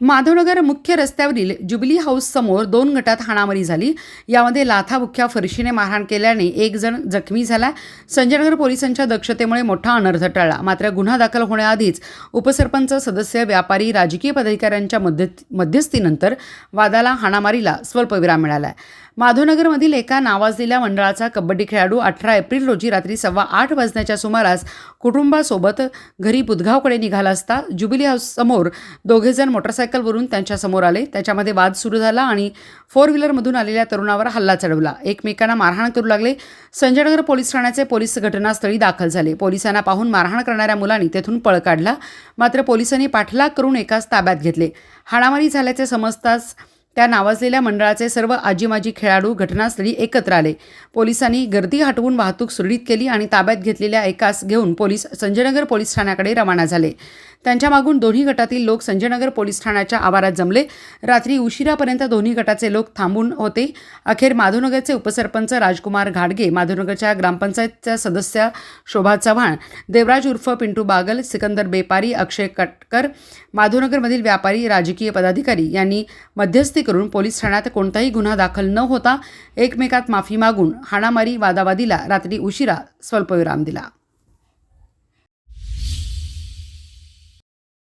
माधवनगर मुख्य रस्त्यावरील jubilee house समोर दोन गटात हाणामारी झाली. यामध्ये लाथाबुख्या फरशीने मारहाण केल्याने एक जण जखमी झाला. संजयनगर पोलिसांच्या दक्षतेमुळे मोठा अनर्थ टळला. मात्र गुन्हा दाखल होण्याआधीच उपसरपंच सदस्य व्यापारी राजकीय पदाधिकाऱ्यांच्या मध्य मध्यस्थीनंतर वादाला हाणामारीला स्वल्पविराम मिळाला माधवनगरमधील एका नावाजलेल्या मंडळाचा कबड्डी खेळाडू अठरा एप्रिल रोजी रात्री सव्वा आठ वाजण्याच्या सुमारास कुटुंबासोबत घरी बुधगावकडे निघाला असता जुबिली हाऊस समोर दोघेजण मोटरसायकलवरून त्यांच्यासमोर आले. त्याच्यामध्ये वाद सुरू झाला आणि फोर व्हीलरमधून आलेल्या तरुणावर हल्ला चढवला. एकमेकांना मारहाण करू लागले. संजयनगर पोलीस ठाण्याचे पोलीस घटनास्थळी दाखल झाले. पोलिसांना पाहून मारहाण करणाऱ्या मुलांनी तेथून पळ काढला. मात्र पोलिसांनी पाठलाग करून एकाच ताब्यात घेतले. हाणामारी झाल्याचे समजताच त्या नावाजलेल्या मंडळाचे सर्व आजीमाजी खेळाडू घटनास्थळी एकत्र आले. पोलिसांनी गर्दी हटवून वाहतूक सुरळीत केली आणि ताब्यात घेतलेल्या एकास घेऊन पोलीस संजयनगर पोलीस ठाण्याकडे रवाना झाले. त्यांच्या मागून दोन्ही गटातील लोक संजयनगर पोलीस ठाण्याच्या आवारात जमले. रात्री उशिरापर्यंत दोन्ही गटाचे लोक थांबून होते. अखेर माधवनगरचे उपसरपंच राजकुमार घाडगे माधवनगरच्या ग्रामपंचायतच्या सदस्या शोभा चव्हाण देवराज उर्फ पिंटू बागल सिकंदर बेपारी अक्षय कटकर माधवनगरमधील व्यापारी राजकीय पदाधिकारी यांनी मध्यस्थी मध्यस्थी करून पोलीस ठाण्यात कोणताही गुन्हा दाखल न होता एकमेकात माफी मागून हाणामारी वादावादीला रात्री उशिरा स्वल्पविराम दिला.